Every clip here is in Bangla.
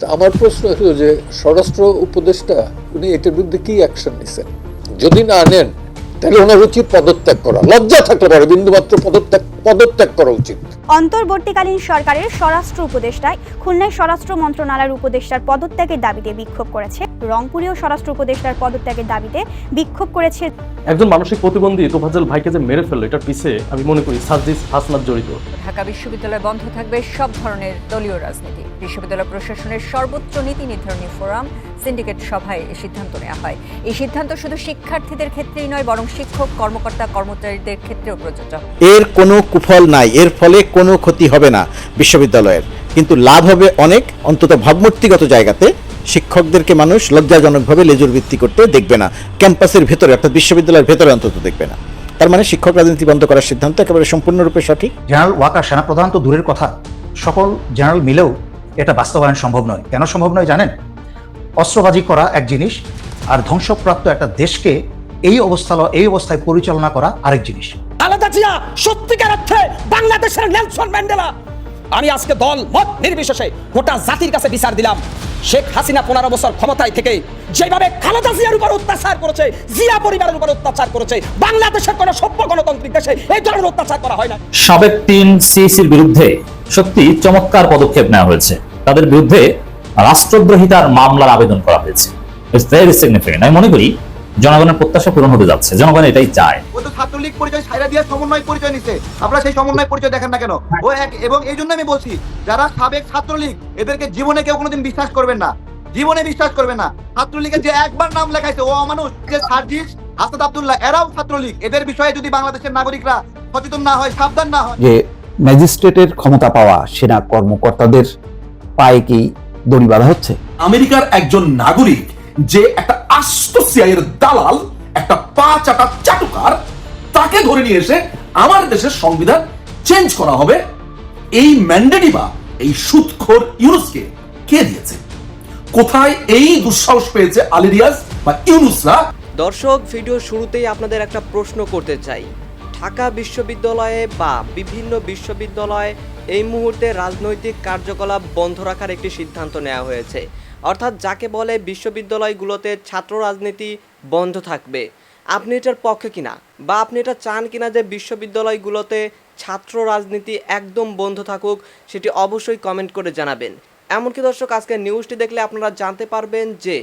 তা আমার প্রশ্ন হলো যে স্বরাষ্ট্র উপদেষ্টা, উনি এটার বিরুদ্ধে কি অ্যাকশন নিছেন? যদি না নেন তাহলে ওনার উচিত পদত্যাগ করা। লজ্জা থাকলে পারে বিন্দুমাত্র পদত্যাগ পদত্যাগ করা উচিত। অন্তর্বর্তীকালীন সরকারের স্বরাষ্ট্র উপদেষ্টায় খুলনায় স্বরাষ্ট্র মন্ত্রণালয়ের উপদেষ্টার পদত্যাগের দাবিতে বিক্ষোভ করেছে। রংপুরেও স্বরাষ্ট্র উপদেষ্টার পদত্যাগের দাবিতে বিক্ষোভ করেছে। একজন মানসিক প্রতিবন্ধী তোফাজ্জল ভাইকে যে মেরে ফেলল এটার পিছে আমি মনে করি সাজদিস হাসনাত জড়িত। ঢাকা বিশ্ববিদ্যালয় বন্ধ থাকবে সব ধরনের দলীয় রাজনীতি। বিশ্ববিদ্যালয় প্রশাসনের সর্বোচ্চ নীতি নির্ধারণী ফোরাম সিন্ডিকেট সভায় এই সিদ্ধান্ত নেওয়া হয়। এই সিদ্ধান্ত শুধু শিক্ষার্থীদের ক্ষেত্রেই নয় বরং শিক্ষক কর্মকর্তা কর্মচারীদের ক্ষেত্রেও প্রযোজ্য। এর কোনো কুফল নাই এর ফলে কোনো ক্ষতি হবে না বিশ্ববিদ্যালয়ের। কিন্তু লাভ হবে অনেক অন্তত ভাবমূর্তিগত জায়গাতে। শিক্ষকদেরকে মানুষ লজ্জাজনকভাবে লেজুর ভিত্তি করতে দেখবে না। ক্যাম্পাসের ভেতরে অর্থাৎ বিশ্ববিদ্যালয়ের ভেতরে অন্তত দেখবে না। তার মানে শিক্ষক রাজনীতি বন্ধ করার সিদ্ধান্ত একেবারে সম্পূর্ণরূপে সঠিক। জেনারেল ওয়াকার সেনাপ্রধান তো দূরের কথা। সকল জেনারেল মিলেও এটা বাস্তবায়ন সম্ভব নয়। কেন সম্ভব নয় জানেন? অস্ত্রবাজি করা এক জিনিস আর ধ্বংসপ্রাপ্ত একটা দেশকে এই অবস্থা এই অবস্থায় পরিচালনা করা আরেক জিনিস। খালেদা জিয়া সত্যিকার অর্থে বাংলাদেশের নেলসন ম্যান্ডেলা। আমি আজকে দল মত নির্বিশেষে গোটা জাতির কাছে বিচার দিলাম। শেখ হাসিনা পনেরো বছর ক্ষমতায় থেকে যেভাবে খালেদা জিয়ার উপর অত্যাচার করেছে জিয়া পরিবারের উপর অত্যাচার করেছে বাংলাদেশের কোনো সভ্য গণতান্ত্রিক দেশে এই ধরনের অত্যাচার করা হয় না সাবেক তিন সিসির বিরুদ্ধে সত্যি চমৎকার পদক্ষেপ নেওয়া হয়েছে। তাদের বিরুদ্ধে রাষ্ট্রদ্রোহিতার মামলার আবেদন করা হয়েছে। আমি মনে করি জনগণের প্রত্যাশা পূরণ হতে যাচ্ছে। জনগণ এটাই চায়। ও তো ছাত্রলীগ পরিচয় সাইরা দিয়ে সমন্বয় পরিচয় নিছে। আপনারা সেই সমন্বয় পরিচয় দেখেন না কেন? ও এক এবং এই জন্য আমি বলছি যারা সাবেক ছাত্রলীগ এদেরকে জীবনে কেউ কোনোদিন বিশ্বাস করবেন না। জীবনে বিশ্বাস করবেন না। ছাত্রলীগের যে একবার নাম লেখাইছে ও অমানুষ যে সার্জিস হাসাদ আব্দুল্লাহ এরাও ছাত্রলীগ। এদের বিষয়ে যদি বাংলাদেশের নাগরিকরা সচেতন না হয় সাবধান না হয়। যে ম্যাজিস্ট্রেটের ক্ষমতা পাওয়া সেনা কর্মকর্তাদের পায়ে কি দড়ি বাঁধা হচ্ছে। আমেরিকার একজন নাগরিক যে একটা আস্ত সিআইয়ের দালাল একটা পা চাটা চাটুকার তাকে ধরে নিয়ে এসে আমার দেশের সংবিধান চেঞ্জ করা হবে। এই ম্যান্ডেটই বা এই সুদখোর ইউনুসকে কে দিয়েছে? কোথায় এই দুঃসাহস পেয়েছে আলিরিয়াস বা ইউনুসরা? দর্শক ভিডিও শুরুতেই আপনাদের একটা প্রশ্ন করতে চাই। ঢাকা বিশ্ববিদ্যালয়ে বা বিভিন্ন বিশ্ববিদ্যালয়ে এই মুহূর্তে রাজনৈতিক কার্যকলাপ বন্ধ রাখার একটি সিদ্ধান্ত নেওয়া হয়েছে। অর্থাৎ যাকে বলে বিশ্ববিদ্যালয়গুলোতে ছাত্র রাজনীতি বন্ধ থাকবে, আপনি এটার পক্ষে কিনা? বা আপনি এটা চান কিনা যে বিশ্ববিদ্যালয়গুলোতে ছাত্র রাজনীতি একদম বন্ধ থাকুক, সেটি অবশ্যই কমেন্ট করে জানাবেন। এমনকি দর্শক, আজকে নিউজটি দেখলে আপনারা জানতে পারবেন যে,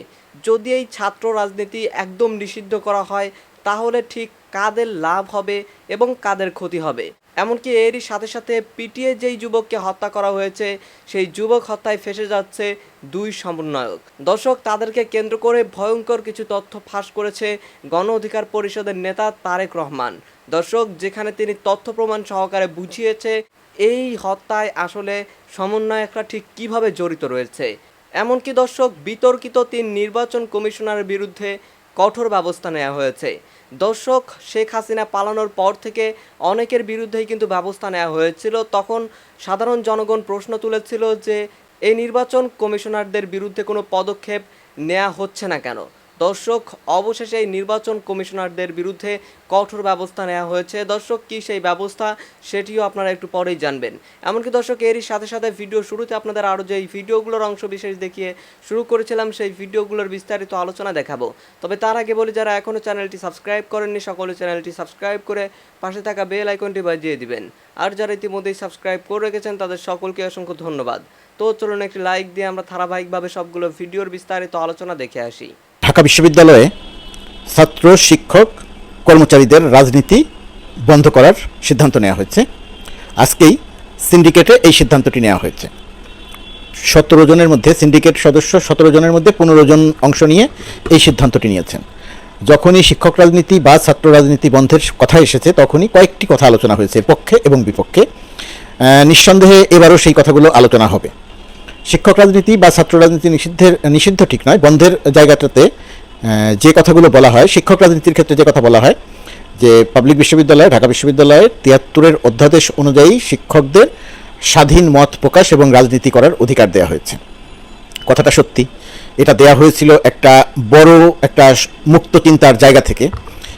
যদি এই ছাত্র রাজনীতি একদম নিষিদ্ধ করা হয়, তাহলে ঠিক কাদের লাভ হবে এবং কাদের ক্ষতি হবে? এমনকি এরই সাথে সাথে পিটিয়ে যেই যুবককে হত্যা করা হয়েছে, সেই যুবক হত্যায় ফেসে যাচ্ছে দুই সমন্বয়ক। দর্শক, তাদেরকে কেন্দ্র করে ভয়ঙ্কর কিছু তথ্য ফাঁস করেছে গণ অধিকার পরিষদের নেতা তারেক রহমান। দর্শক, যেখানে তিনি তথ্য প্রমাণ সহকারে বুঝিয়েছে, এই হত্যায় আসলে সমন্বয়করা ঠিক কীভাবে জড়িত রয়েছে। এমনকি দর্শক, বিতর্কিত তিন নির্বাচন কমিশনারের বিরুদ্ধে কঠোর ব্যবস্থা নেওয়া হয়েছে। দর্শক শেখ হাসিনা পালানোর পর থেকে অনেকের বিরুদ্ধেই কিন্তু ব্যবস্থা নেওয়া হয়েছিল। তখন সাধারণ জনগণ প্রশ্ন তুলেছিল যে, এই নির্বাচন কমিশনারদের বিরুদ্ধে কোনো পদক্ষেপ নেওয়া হচ্ছে না কেন? দর্শক, অবশেষে এই নির্বাচন কমিশনারদের বিরুদ্ধে কঠোর ব্যবস্থা নেওয়া হয়েছে। দর্শক, কি সেই ব্যবস্থা সেটিও আপনারা একটু পরেই জানবেন। এমনকি দর্শক, এরই সাথে সাথে ভিডিও শুরুতে আপনাদের আরও যে এই ভিডিওগুলোর অংশ বিশেষ দেখিয়ে শুরু করেছিলাম, সেই ভিডিওগুলোর বিস্তারিত আলোচনা দেখাবো। তবে তার আগে বলি, যারা এখনও চ্যানেলটি সাবস্ক্রাইব করেননি, সকলে চ্যানেলটি সাবস্ক্রাইব করে পাশে থাকা বেল আইকনটি বাজিয়ে দিবেন। আর যারা ইতিমধ্যেই সাবস্ক্রাইব করে রেখেছেন, তাদের সকলকে অসংখ্য ধন্যবাদ। তো চলুন একটি লাইক দিয়ে আমরা ধারাবাহিকভাবে সবগুলো ভিডিওর বিস্তারিত আলোচনা দেখে আসি। ঢাকা বিশ্ববিদ্যালয়ে ছাত্র, শিক্ষক, কর্মচারীদের রাজনীতি বন্ধ করার সিদ্ধান্ত নেওয়া হয়েছে। আজকেই সিন্ডিকেটে এই সিদ্ধান্তটি নেওয়া হয়েছে। সতেরো জনের মধ্যে, সিন্ডিকেট সদস্য সতেরো জনের মধ্যে পনেরো জন অংশ নিয়ে এই সিদ্ধান্তটি নিয়েছেন। যখনই শিক্ষক রাজনীতি বা ছাত্র রাজনীতি বন্ধের কথা এসেছে, তখনই কয়েকটি কথা আলোচনা হয়েছে, পক্ষে এবং বিপক্ষে। নিঃসন্দেহে এবারও সেই কথাগুলো আলোচনা হবে। শিক্ষক রাজনীতি বা ছাত্র রাজনীতি নিষিদ্ধের, নিষিদ্ধ ঠিক নয়, বন্ধের জায়গাটাতে যে কথাগুলো বলা হয়, শিক্ষক রাজনীতির ক্ষেত্রে যে কথা বলা হয়, যে পাবলিক বিশ্ববিদ্যালয়, ঢাকা বিশ্ববিদ্যালয়ের তিয়াত্তরের অধ্যাদেশ অনুযায়ী শিক্ষকদের স্বাধীন মত প্রকাশ এবং রাজনীতি করার অধিকার দেওয়া হয়েছে। কথাটা সত্যি। এটা দেয়া হয়েছিল একটা বড়, একটা মুক্ত চিন্তার জায়গা থেকে।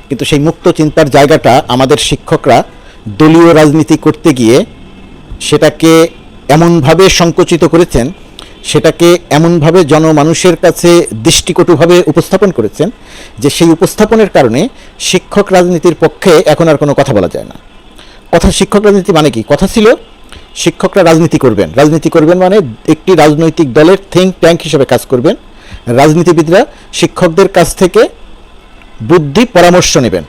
কিন্তু সেই মুক্ত চিন্তার জায়গাটা আমাদের শিক্ষকরা দলীয় রাজনীতি করতে গিয়ে সেটাকে এমনভাবে সংকুচিত করেছেন, সেটাকে এমনভাবে জনমানুষের কাছে দৃষ্টিকটুভাবে উপস্থাপন করেছেন, যে সেই উপস্থাপনের কারণে শিক্ষক রাজনীতির পক্ষে এখন আর কোনো কথা বলা যায় না। কথা শিক্ষক রাজনীতি মানে কি? কথা ছিল, শিক্ষকরা রাজনীতি করবেন। রাজনীতি করবেন মানে একটি রাজনৈতিক দলের থিঙ্ক ট্যাঙ্ক হিসেবে কাজ করবেন। রাজনীতিবিদরা শিক্ষকদের কাছ থেকে বুদ্ধি, পরামর্শ নেবেন,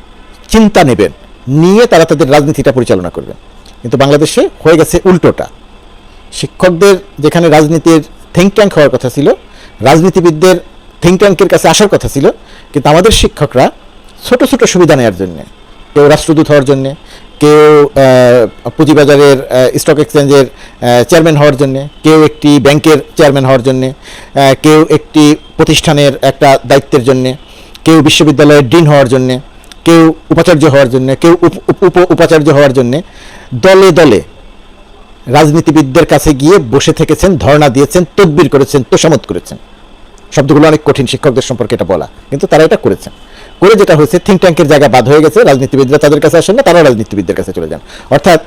চিন্তা নেবেন, নিয়ে তারা তাদের রাজনীতিটা পরিচালনা করবেন। কিন্তু বাংলাদেশে হয়ে গেছে উল্টোটা। শিক্ষকদের যেখানে রাজনীতির থিঙ্ক ট্যাঙ্ক হওয়ার কথা ছিল, রাজনীতিবিদদের থিঙ্ক ট্যাঙ্কের কাছে আসার কথা ছিল, কিন্তু আমাদের শিক্ষকরা ছোট ছোট সুবিধা নেওয়ার জন্যে, কেউ রাষ্ট্রদূত হওয়ার জন্যে, কেউ পুঁজিবাজারের স্টক এক্সচেঞ্জের চেয়ারম্যান হওয়ার জন্যে, কেউ একটি ব্যাংকের চেয়ারম্যান হওয়ার জন্যে কেউ একটি প্রতিষ্ঠানের একটা দায়িত্বের জন্যে, কেউ বিশ্ববিদ্যালয়ের ডিন হওয়ার জন্যে, কেউ উপাচার্য হওয়ার জন্যে, কেউ উপ- উপ- উপ, উপাচার্য হওয়ার জন্যে, দলে দলে রাজনীতিবিদদের কাছে গিয়ে বসে থেকেছেন, ধর্ণা দিয়েছেন, তদবির করেছেন তোষামত করেছেন। শব্দগুলো অনেক কঠিন, শিক্ষকদের সম্পর্কে এটা বলা। কিন্তু তারা এটা করেছেন। করে যেটা হয়েছে থিঙ্ক ট্যাঙ্কের জায়গা বাদ হয়ে গেছে, রাজনীতিবিদরা তাদের কাছে আসেন না, তারাও রাজনীতিবিদদের কাছে চলে যান। অর্থাৎ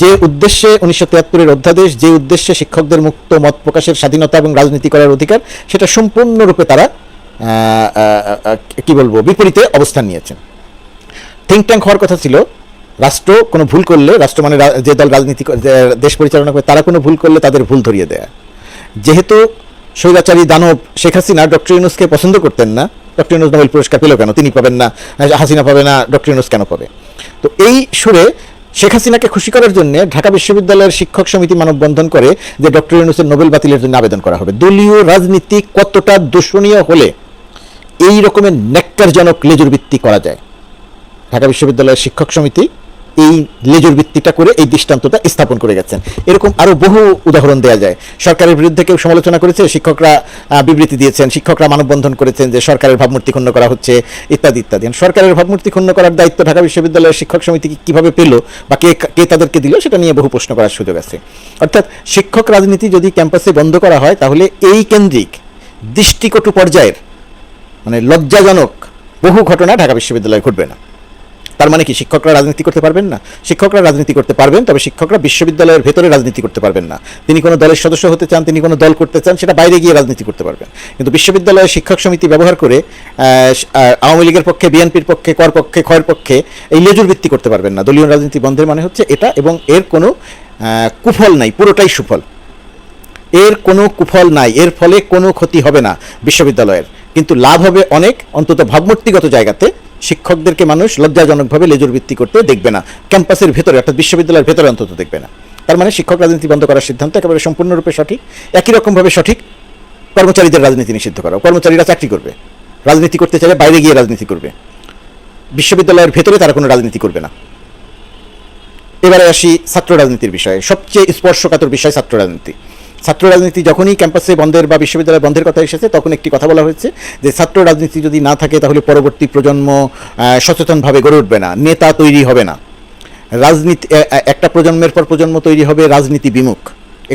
যে উদ্দেশ্যে উনিশশো তিয়াত্তরের অধ্যাদেশ, যে উদ্দেশ্যে শিক্ষকদের মুক্ত মত প্রকাশের স্বাধীনতা এবং রাজনীতি করার অধিকার, সেটা সম্পূর্ণরূপে তারা কি বলব, বিপরীতে অবস্থান নিয়েছেন। থিঙ্ক ট্যাঙ্ক হওয়ার কথা ছিল রাষ্ট্র কোনো ভুল করলে, রাষ্ট্র মানে যে দল রাজনীতি দেশ পরিচালনা করে, তারা কোনো ভুল করলে তাদের ভুল ধরিয়ে দেয়া। যেহেতু স্বৈরাচারী দানব শেখ হাসিনা ডক্টর ইউনুসকে পছন্দ করতেন না, ডক্টর ইউনুস নোবেল পুরস্কার পেল কেন? তিনি পাবেন না হাসিনা পাবে না, ডক্টর ইউনুস কেন পাবে? তো এই সুরে শেখ হাসিনাকে খুশি করার জন্য ঢাকা বিশ্ববিদ্যালয়ের শিক্ষক সমিতি মানববন্ধন করে যে ডক্টর ইউনুসের নোবেল বাতিলের জন্য আবেদন করা হবে। দলীয় রাজনীতি কতটা দূষণীয় হলে এই রকমের নেককারজনক লেজুর ভিত্তি করা যায়? ঢাকা বিশ্ববিদ্যালয়ের শিক্ষক সমিতি এই লেজুর ভিত্তিটা করে এই দৃষ্টান্তটা স্থাপন করে গেছেন। এরকম আরও বহু উদাহরণ দেওয়া যায়। সরকারের বিরুদ্ধে কেউ সমালোচনা করেছে, শিক্ষকরা বিবৃতি দিয়েছেন, শিক্ষকরা মানববন্ধন করেছেন যে সরকারের ভাবমূর্তি ক্ষুণ্ণ করা হচ্ছে, ইত্যাদি ইত্যাদি। সরকারের ভাবমূর্তি ক্ষুণ্ণ করার দায়িত্ব ঢাকা বিশ্ববিদ্যালয়ের শিক্ষক সমিতি কীভাবে পেল বা কে কে তাদেরকে দিল, সেটা নিয়ে বহু প্রশ্ন করার সুযোগ আছে। অর্থাৎ শিক্ষক রাজনীতি যদি ক্যাম্পাসে বন্ধ করা হয়, তাহলে এই কেন্দ্রিক দৃষ্টিকটু পর্যায়ের মানে লজ্জাজনক বহু ঘটনা ঢাকা বিশ্ববিদ্যালয়ে ঘটবে না। তার মানে কি, শিক্ষকরা রাজনীতি করতে পারবেন না? শিক্ষকরা রাজনীতি করতে পারবেন, তবে শিক্ষকরা বিশ্ববিদ্যালয়ের ভেতরে রাজনীতি করতে পারবেন না। তিনি কোনো দলের সদস্য হতে চান, তিনি কোনো দল করতে চান, সেটা বাইরে গিয়ে রাজনীতি করতে পারবেন। কিন্তু বিশ্ববিদ্যালয়ের শিক্ষক সমিতি ব্যবহার করে আওয়ামী লীগের পক্ষে, বিএনপির পক্ষে, কর পক্ষে, ক্ষয়ের পক্ষে এই লেজুর ভিত্তি করতে পারবেন না। দলীয় রাজনীতি বন্ধের মানে হচ্ছে এটা, এবং এর কোনো কুফল নাই, পুরোটাই সুফল। এর কোনো কুফল নাই, এর ফলে কোনো ক্ষতি হবে না বিশ্ববিদ্যালয়ের। কিন্তু লাভ হবে অনেক, অন্তত ভাবমূর্তিগত জায়গাতে। শিক্ষকদেরকে মানুষ লজ্জাজনকভাবে লেজুর ভিত্তি করতে দেখবে না। ক্যাম্পাসের ভেতরে, অর্থাৎ বিশ্ববিদ্যালয়ের ভেতরে অন্তত দেখবে না। তার মানে শিক্ষক রাজনীতি বন্ধ করার সিদ্ধান্ত একেবারে সম্পূর্ণরূপে সঠিক। একই রকমভাবে সঠিক, কর্মচারীদের রাজনীতি নিষিদ্ধ করা। কর্মচারীরা চাকরি করবে। রাজনীতি করতে চাইলে বাইরে গিয়ে রাজনীতি করবে। বিশ্ববিদ্যালয়ের ভেতরে তারা কোনো রাজনীতি করবে না। এবারে আসি ছাত্র রাজনীতির বিষয়ে। সবচেয়ে স্পর্শকাতর বিষয় ছাত্র রাজনীতি। ছাত্র রাজনীতি যখনই ক্যাম্পাসে বন্ধের বা বিশ্ববিদ্যালয় বন্ধের কথা এসেছে, তখন একটি কথা বলা হয়েছে যে ছাত্র রাজনীতি যদি না থাকে, তাহলে পরবর্তী প্রজন্ম সচেতনভাবে গড়ে উঠবে না, নেতা তৈরি হবে না। রাজনীতি একটা প্রজন্মের পর প্রজন্ম তৈরি হবে রাজনীতি বিমুখ।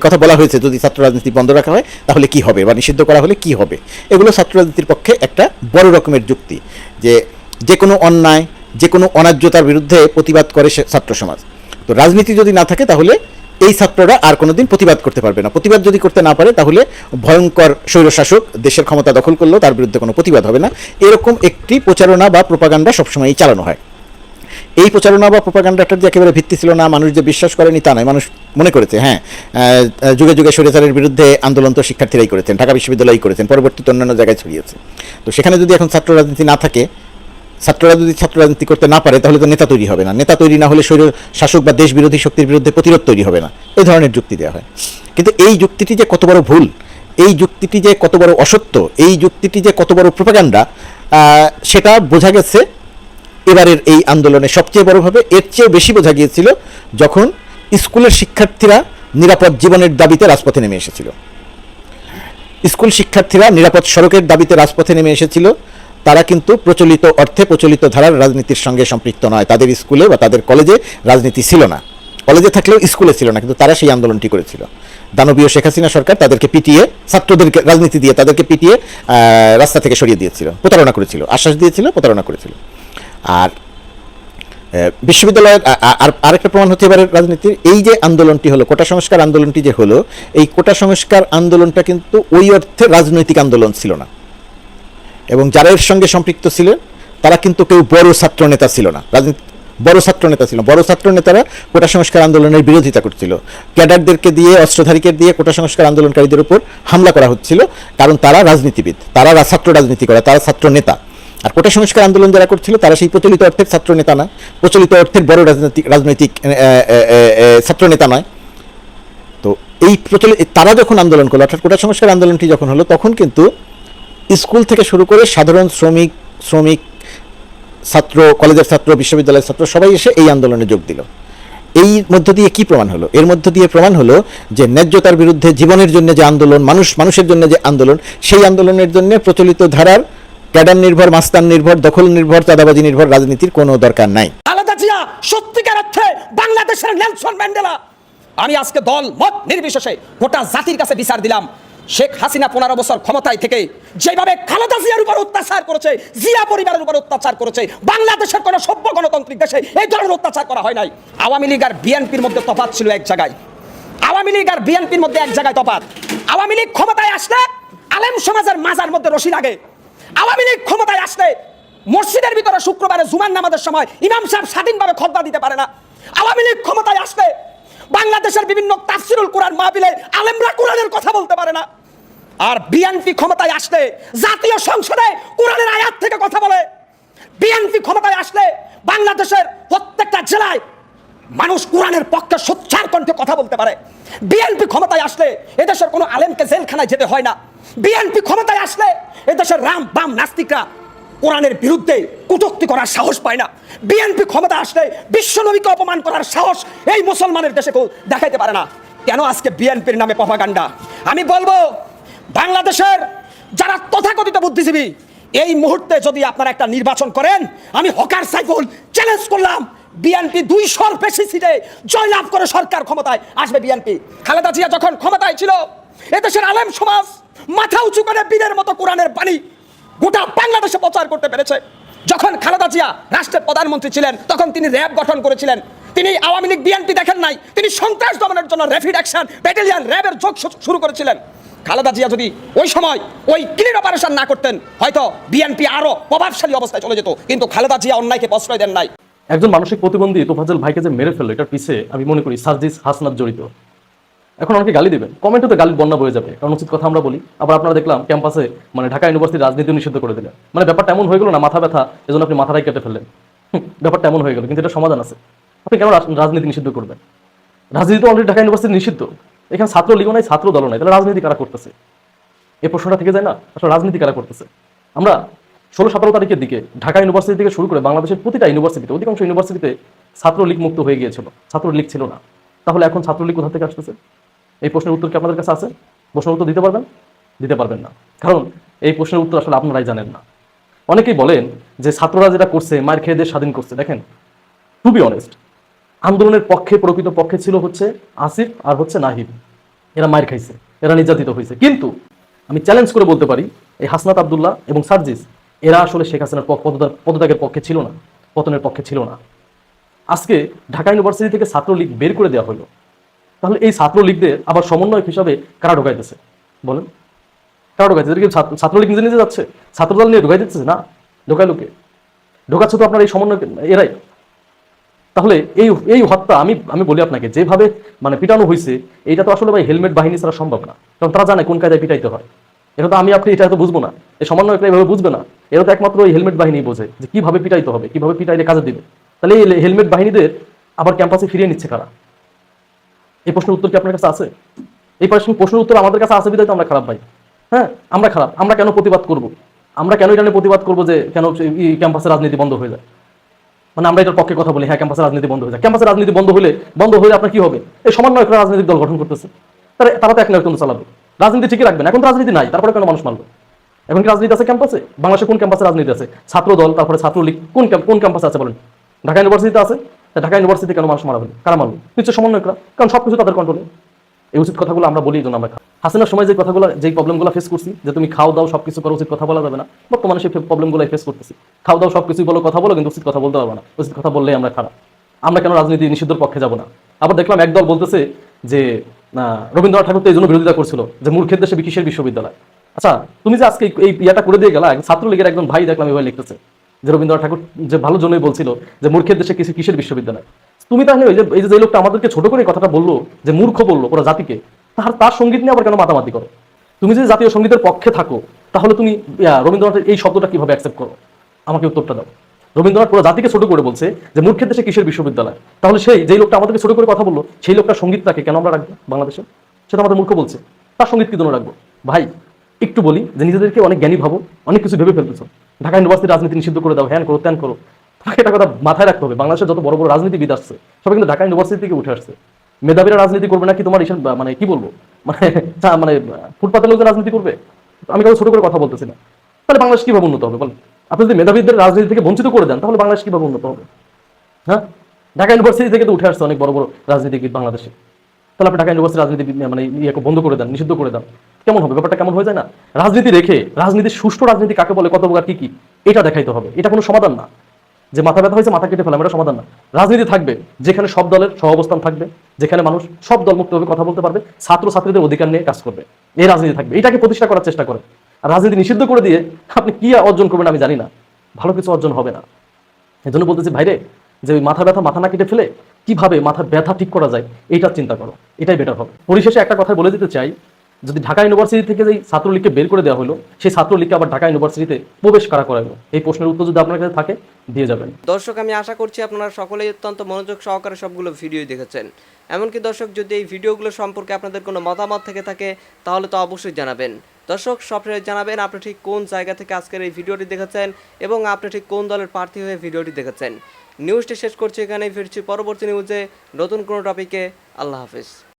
কথা বলা হয়েছে, যদি ছাত্র রাজনীতি বন্ধ রাখা হয়, তাহলে কি হবে? বা নিষিদ্ধ করা হলে কি হবে? এগুলো ছাত্র রাজনীতির পক্ষে একটা বড় রকমের যুক্তি, যে যে কোনো অন্যায় যে কোনো অন্যায্যতার বিরুদ্ধে প্রতিবাদ করে ছাত্র সমাজ। তো রাজনীতি যদি না থাকে, তাহলে এই ছাত্ররা আর কোনোদিন প্রতিবাদ করতে পারবে না। প্রতিবাদ যদি করতে না পারে, তাহলে ভয়ঙ্কর স্বৈরশাসক দেশের ক্ষমতা দখল করলেও তার বিরুদ্ধে কোনো প্রতিবাদ হবে না। এরকম একটি প্রচারণা বা প্রপাগান্ডা সবসময়ই চালানো হয়। এই প্রচারণা বা প্রোপাগান্ডাটার যে একেবারে ভিত্তি ছিল না, মানুষ যে বিশ্বাস করেনি তা নয়। মানুষ মনে করেছে হ্যাঁ যুগে যুগে স্বৈরাচারের বিরুদ্ধে আন্দোলন তো শিক্ষার্থীরাই করেছেন, ঢাকা বিশ্ববিদ্যালয়ই করেছেন, পরবর্তীতে অন্যান্য জায়গায় ছড়িয়েছে। তো সেখানে যদি এখন ছাত্র রাজনীতি না থাকে ছাত্ররা যদি ছাত্র রাজনীতি করতে না পারে, তাহলে তো নেতা তৈরি হবে না। নেতা তৈরি না হলে স্বৈর শাসক বা দেশ বিরোধী শক্তির বিরুদ্ধে প্রতিরোধ তৈরি হবে না। এই ধরনের যুক্তি দেওয়া হয়। কিন্তু এই যুক্তিটি যে কত বড় ভুল, এই যুক্তিটি যে কত বড় অসত্য, এই যুক্তিটি যে কত বড় প্রোপাগান্ডা সেটা বোঝা গেছে এবারের এই আন্দোলনে। সবচেয়ে বড়ভাবে এর চেয়েও বেশি বোঝা গিয়েছিল যখন স্কুলের শিক্ষার্থীরা নিরাপদ জীবনের দাবিতে রাজপথে নেমে এসেছিল। স্কুল শিক্ষার্থীরা নিরাপদ সড়কের দাবিতে রাজপথে নেমে এসেছিল। তারা কিন্তু প্রচলিত অর্থে প্রচলিত ধারার রাজনীতির সঙ্গে সম্পৃক্ত নয়। তাদের স্কুলে বা তাদের কলেজে রাজনীতি ছিল না। কলেজে থাকলেও স্কুলে ছিল না, কিন্তু তারা সেই আন্দোলনটি করেছিল। দানবীয় শেখ হাসিনা সরকার তাদেরকে পিটিয়ে, ছাত্রদেরকে রাজনীতি দিয়ে তাদেরকে পিটিয়ে রাস্তা থেকে সরিয়ে দিয়েছিল, প্রতারণা করেছিল, আশ্বাস দিয়েছিল, প্রতারণা করেছিল। আর বিশ্ববিদ্যালয়ের আর, আরেকটা প্রমাণ হতে পারে রাজনীতির। এই যে আন্দোলনটি হলো, কোটা সংস্কার আন্দোলনটি যে হলো, এই কোটা সংস্কার আন্দোলনটা কিন্তু ওই অর্থে রাজনৈতিক আন্দোলন ছিল না। এবং যারা এর সঙ্গে সম্পৃক্ত ছিলেন, তারা কিন্তু কেউ বড় ছাত্র নেতা ছিল না। রাজনীতি বড় ছাত্র নেতা ছিল বড় ছাত্র নেতারা কোটা সংস্কার আন্দোলনের বিরোধিতা করছিল। ক্যাডারদেরকে দিয়ে, অস্ত্রধারীকে দিয়ে কোটা সংস্কার আন্দোলনকারীদের উপর হামলা করা হচ্ছিল, কারণ তারা রাজনীতিবিদ। তারা ছাত্র রাজনীতি করে, তারা ছাত্র নেতা। আর কোটা সংস্কার আন্দোলন যারা করছিল, তারা সেই প্রচলিত অর্থের ছাত্র নেতা না। প্রচলিত অর্থের বড় রাজনৈতিক রাজনৈতিক ছাত্র নেতা নয়। তো এই প্রচলিত তারা যখন আন্দোলন করল, অর্থাৎ কোটা সংস্কার আন্দোলনটি যখন হলো, তখন কিন্তু স্কুল থেকে শুরু করে সাধারণ শ্রমিক শ্রমিক, ছাত্র, কলেজের ছাত্র, বিশ্ববিদ্যালয়ের ছাত্র সবাই এসে এই আন্দোলনে যোগ দিল। এই মধ্য দিয়ে কি প্রমাণ হলো? এর মধ্য দিয়ে প্রমাণ হলো যে ন্যায্যতার বিরুদ্ধে জীবনের জন্য যে আন্দোলন, মানুষ, মানুষের জন্য যে আন্দোলন, সেই আন্দোলনের জন্য প্রচলিত ধারার ক্যাডার নির্ভর, মাস্তান নির্ভর, দখল নির্ভর, চাঁদাবাজি নির্ভর রাজনীতির কোনো দরকার নাই। খালেদা জিয়া, সত্যিকার অর্থে বাংলাদেশের নেলসন ম্যান্ডেলা। আমি আজকে দল, মত নির্বিশেষে গোটা জাতির কাছে বিচার দিলাম। শেখ হাসিনা পনেরো বছর ক্ষমতায় থেকে যেভাবে খালেদা জিয়ার উপর অত্যাচার করেছে, জিয়া পরিবারের উপর অত্যাচার করেছে, বাংলাদেশের কোনো সভ্য গণতান্ত্রিক দেশে এই ধরনের অত্যাচার করা হয় নাই। আওয়ামী লীগ আর বিএনপির মধ্যে তফাৎ ছিল এক জায়গায়। আওয়ামী লীগ আর বিএনপির মধ্যে এক জায়গায় তফাৎ। আওয়ামী লীগ ক্ষমতায় আসলে আলেম সমাজের মাজার মধ্যে রশি লাগে। আওয়ামী লীগ ক্ষমতায় আসলে মসজিদের ভিতরে শুক্রবারে জুমান নামাজের সময় ইমাম সাহেব স্বাধীনভাবে খতবা দিতে পারে না। আওয়ামী লীগ ক্ষমতায় আসলে বাংলাদেশের বিভিন্ন তাফসিরুল কোরআন মাহফিলে আলেমরা কোরআনের কথা বলতে পারে না। আর বিএনপি ক্ষমতায় আসলে জাতীয় সংসদে কোরআনের আয়াত থেকে কথা বলে। বিএনপি ক্ষমতায় আসলে বাংলাদেশের প্রত্যেকটা জেলায় মানুষ কোরআনের পক্ষে সোচ্চার কণ্ঠে কথা বলতে পারে। বিএনপি ক্ষমতায় আসলে এদেশের কোনো আলেমকে জেলখানায় যেতে হয় না। বিএনপি ক্ষমতায় আসলে এদেশের রাম বাম নাস্তিকরা কোরআনের বিরুদ্ধে কটূক্তি করার সাহস পায় না। বিএনপি ক্ষমতা আসলে বিশ্বনবীকে অপমান করার সাহস এই মুসলমানের দেশে কেউ দেখাইতে পারে না। কেন আজকে বিএনপির নামে প্রপাগান্ডা? আমি বলব বাংলাদেশের যারা তথাকথিত বুদ্ধিজীবী, এই মুহূর্তে যদি আপনারা একটা নির্বাচন করেন, আমি হকার সাইফুল চ্যালেঞ্জ করলাম। বিএনপি দুইশোর বেশি সিটে জয়লাভ করে সরকার ক্ষমতায় আসবে বিএনপি। খালেদা জিয়া যখন ক্ষমতায় ছিল, এদেশের আলেম সমাজ মাথা উঁচু করে বীরের মতো কোরআনের বাণী গোটা বাংলাদেশে প্রচার করতে পেরেছে। যখন খালেদা জিয়া রাষ্ট্রের প্রধানমন্ত্রী ছিলেন, তখন তিনি র্যাব গঠন করেছিলেন। তিনি আওয়ামী লীগ বিএনপি দেখেন নাই, তিনি সন্ত্রাস দমনের জন্য র্যাপিড অ্যাকশন ব্যাটালিয়ান র্যাবের যোগ শুরু করেছিলেন। খালেদা জিয়া যদি ওই সময় ওই ক্লিন অপারেশন না করতেন, হয়তো বিএনপি আরও প্রভাবশালী অবস্থায় চলে যেত। কিন্তু খালেদা জিয়া অন্যায়কে প্রশ্রয় দেন নাই। একজন মানসিক প্রতিবন্ধী তোফাজল ভাইকে যে মেরে ফেলল, এটার পিছে আমি মনে করি সার্জিস হাসনাত জড়িত। এখন অনেকে গালি দেবেন। কমেন্টে তো গালি বন্যা বয়ে যাবে। কারণ উচিত কথা আমরা বলি। আবার আপনারা দেখলাম ক্যাম্পাসে মানে ঢাকা ইউনিভার্সিটির রাজনীতি নিষিদ্ধ করে দিলেন। মানে ব্যাপারটা এমন হয়ে গেল না, মাথা ব্যথা, এজন্য আপনি মাথাটাই কেটে ফেললেন। ব্যাপারটা এমন হয়ে গেল। কিন্তু এটা সমাধান আছে। আপনি কেন রাজনীতি নিষিদ্ধ করবেন? রাজনীতি তো অলরেডি ঢাকা ইউনিভার্সিটি নিষিদ্ধ। এখানে ছাত্র লীগও নাই, ছাত্র দলও নাই। তাহলে রাজনীতি কারা করতেছে? এই প্রশ্নটা থেকে যায় না? আসলে রাজনীতি কারা করতেছে? আমরা ষোলো, সতেরো তারিখের দিকে ঢাকা ইউনিভার্সিটি থেকে শুরু করে বাংলাদেশের প্রতিটা ইউনিভার্সিটিতে, অধিকাংশ ইউনিভার্সিটিতে ছাত্রলীগ মুক্ত হয়ে গিয়েছিল। ছাত্রলীগ ছিল না। তাহলে এখন ছাত্রলীগ কোথা থেকে আসতেছে? এই প্রশ্নের উত্তর কি আপনাদের কাছে আছে? প্রশ্নের উত্তর দিতে পারবেন? দিতে পারবেন না। কারণ এই প্রশ্নের উত্তর আসলে আপনারাই জানেন না। অনেকেই বলেন যে ছাত্ররা যেটা করছে, মায়ের খেয়ে দেশ স্বাধীন করছে। দেখেন টু বি অনেস্ট আন্দোলনের পক্ষে, প্রকৃত পক্ষে ছিল হচ্ছে আসিফ আর হচ্ছে নাহিব এরা মায়ের খাইছে, এরা নির্যাতিত হয়েছে কিন্তু আমি চ্যালেঞ্জ করে বলতে পারি, এই হাসনাত আবদুল্লাহ এবং সার্জিস এরা আসলে শেখ হাসিনার পদত্যাগের পক্ষে ছিল না, পতনের পক্ষে ছিল না। আজকে ঢাকা ইউনিভার্সিটি থেকে ছাত্রলীগ বের করে দেওয়া হলো। তাহলে এই ছাত্রলীগদের আবার সমন্বয়ক হিসাবে কারা ঢোকাইতেছে? বলেন। কারা এদেরকে ছাত্র- ছাত্রলীগ নিজে নিজে যাচ্ছে? ছাত্রদল নিয়ে ঢোকাই দিচ্ছে না। ঢোকাই লোকে ঢোকাচ্ছে তো আপনার এই সমন্বয় এরাই। তাহলে এই এই হত্যা আমি আমি বলি আপনাকে, যেভাবে মানে পিটানো হয়েছে এটা তো আসলে ভাই হেলমেট বাহিনী ছাড়া সম্ভব না। কারণ তারা জানে কোন কায়দায় পিটাইতে হয়। এটা তো আমি, আপনি এটা তো বুঝব না। এই সমন্বয়করা এভাবে বুঝবে না। এটা তো একমাত্র ওই হেলমেট বাহিনী বোঝে যে কীভাবে পিটাইতে হবে, কীভাবে পিটাইলে কাজে দিবে। তাহলে এই হেলমেট বাহিনীদের আবার ক্যাম্পাসে ফিরিয়ে নিচ্ছে কারা? এই প্রশ্নের উত্তর কি আপনার কাছে আছে? এই প্রশ্ন প্রশ্নের উত্তর আমাদের কাছে আছে বিধায় তো আমরা খারাপ ভাই। হ্যাঁ আমরা খারাপ। আমরা কেন প্রতিবাদ করব? আমরা কেন এটা নিয়ে প্রতিবাদ করব যে কেন ক্যাম্পাসে রাজনীতি বন্ধ হয়ে যায়? মানে আমরা এটার পক্ষে কথা বলি। হ্যাঁ ক্যাম্পাসে রাজনীতি বন্ধ হয়ে যায়। ক্যাম্পাসে রাজনীতি বন্ধ হলে বন্ধ হলে আপনার কি হবে? এই সমন্বয়করা রাজনৈতিক দল গঠন করতেছে। তারা তারা তো এক নির্বাচন চালাবে। রাজনীতি ঠিকই রাখবেন এখন রাজনীতি নাই, তারপরে কেন মানুষ মানবে এখন কি রাজনীতি আছে ক্যাম্পাসে বাংলাদেশে কোন ক্যাম্পাসে রাজনীতি আছে? ছাত্র দল, তারপরে ছাত্রলীগ, কোন কোন ক্যাম্পাসে আছে বলেন? ঢাকা ইউনিভার্সিটিতে আছে? ঢাকা ইউনিভার্সিটি কেন মানুষ মারা হলো কারা মারলো নিশ্চয় সমন্বয়করা। কারণ সবকিছু তাদের কন্ট্রোলে এই উচিত কথাগুলো আমরা বলি জন্য আমরা হাসিনার সময় যে কথাগুলো, যেই প্রবলেমগুলো ফেস করছি, যে তুমি খাও দাও, সবকিছু করো উচিত কথা বলা যাবে না। বর্তমানে সেই প্রবলেমগুলো ফেস করতেছি। খাও দাও সবকিছু বলো, কথা বলো, কিন্তু উচিত কথা বলতে পারব না। উচিত কথা বললেই আমরা খারাপ। আমরা কেন রাজনীতি নিষিদ্ধর পক্ষে যাব না? আবার দেখলাম একদল বলতেছে যে রবীন্দ্রনাথ ঠাকুর তো এই জন্য বিরোধিতা করছিল, যে মূর্খের দেশে কিসের বিশ্ববিদ্যালয়? আচ্ছা তুমি যে আজকে এই- ইয়াটা করে দিয়ে গেলা ছাত্রলীগের একজন ভাই দেখলাম এভাবে লিখতেছে, যে রবীন্দ্রনাথ ঠাকুর যে ভালো জন্যই বলছিল, যে মূর্খের দেশে কিসের কিসের বিশ্ববিদ্যালয়? তুমি তাহলে ওই যে, এই যে লোকটা আমাদেরকে ছোট করে কথাটা বলল, যে মূর্খ বলল পুরো জাতিকে তার তার সংগীত নিয়ে আবার কেন মাতামাতি করো? তুমি যদি জাতীয় সঙ্গীতের পক্ষে থাকো, তাহলে তুমি রবীন্দ্রনাথের এই শব্দটা কীভাবে অ্যাকসেপ্ট করো? আমাকে উত্তরটা দাও। রবীন্দ্রনাথ পুরো জাতিকে ছোট করে বলছে যে মূর্খের দেশে কিসের বিশ্ববিদ্যালয়? তাহলে সেই, যেই লোকটা আমাদেরকে ছোট করে কথা বলল, সেই লোকটার সঙ্গীতটাকে কেন আমরা রাখব বাংলাদেশে? সেটা আমাদের মূর্খ বলছে। তার সংগীত কি জন্য রাখব? ভাই, একটু বলি যে নিজেদেরকে অনেক জ্ঞানী ভাবো, অনেক কিছু ভেবে ফেলতেছো। ঢাকা ইউনিভার্সিটি রাজনীতি নিষিদ্ধ করে দাও, হ্যান করো, ত্যান করো। তাকে এটা কথা মাথায় রাখতে হবে। বাংলাদেশের যত বড় বড় রাজনীতিবিদ আসছে, সবাই কিন্তু ঢাকা ইউনিভার্সিটি থেকে উঠে আসছে। মেধাবীরা রাজনীতি করবে নাকি তোমার ইসের মানে কি বলব? মানে মানে ফুটপাতের লোকজন রাজনীতি করবে? আমি কাউকে ছোট করে কথা বলতেছি না। তাহলে বাংলাদেশ কীভাবে উন্নত হবে বলেন? আপনি যদি মেধাবীদের রাজনীতি থেকে বঞ্চিত করে দেন, তাহলে বাংলাদেশ কীভাবে উন্নত হবে? হ্যাঁ? ঢাকা ইউনিভার্সিটি থেকে তো উঠে আসছে অনেক বড় বড় রাজনীতিবিদ বাংলাদেশে। তাহলে আপনি ঢাকা ইউনিভার্সিটি রাজনীতি মানে ইয়ে বন্ধ করে দেন, নিষিদ্ধ করে দেন। কেমন হবে? ব্যাপারটা কেমন হয়ে যায় না? রাজনীতি রেখে, রাজনীতির সুষ্ঠু রাজনীতি কাকে বলে, কত প্রকার, কি কি? এটা দেখাইতে হবে। এটা কোনো সমাধান না। যে মাথা ব্যথা হয়েছে, মাথা কেটে ফেলাম এটা সমাধান না। রাজনীতি থাকবে, যেখানে সব দলের সহ অবস্থান থাকবে, যেখানে মানুষ সব দল মুক্তভাবে কথা বলতে পারবে ছাত্র ছাত্রীদের অধিকার নিয়ে কাজ করবে। এই রাজনীতি থাকবে। এটাকে প্রতিষ্ঠা করার চেষ্টা করে আর রাজনীতি নিষিদ্ধ করে দিয়ে আপনি কি অর্জন করবেন আমি জানি না। ভালো কিছু অর্জন হবে না। এই জন্য বলতেছি, ভাইরে, যে ওই মাথা ব্যথা মাথা না কেটে ফেলে কীভাবে মাথা ব্যথা ঠিক করা যায় এইটা চিন্তা করো। এটাই বেটার হবে। পরিশেষে একটা কথা বলে দিতে চাই যদি ঢাকা ইউনিভার্সিটি থেকে যেই ছাত্রলীগকে বের করে দেওয়া হলো, সেই ছাত্রলীগকে আবার ঢাকা ইউনিভার্সিটিতে প্রবেশ কারা করালো? এই প্রশ্নের উত্তর যদি আপনার কাছে থাকে, দিয়ে যাবেন। দর্শক, আমি আশা করছি আপনারা সকলেই অত্যন্ত মনোযোগ সহকারে সবগুলো ভিডিও দেখেছেন। এমনকি দর্শক, যদি এই ভিডিওগুলো সম্পর্কে আপনাদের কোনো মতামত থেকে থাকে, তাহলে তো অবশ্যই জানাবেন। দর্শক সবসময় জানাবেন আপনি ঠিক কোন জায়গা থেকে আজকের এই ভিডিওটি দেখেছেন এবং আপনি ঠিক কোন দলের প্রার্থী হয়ে ভিডিওটি দেখেছেন। নিউজটি শেষ করছি এখানেই, ফিরছি পরবর্তী নিউজে নতুন কোনো টপিকে। আল্লাহ হাফিজ।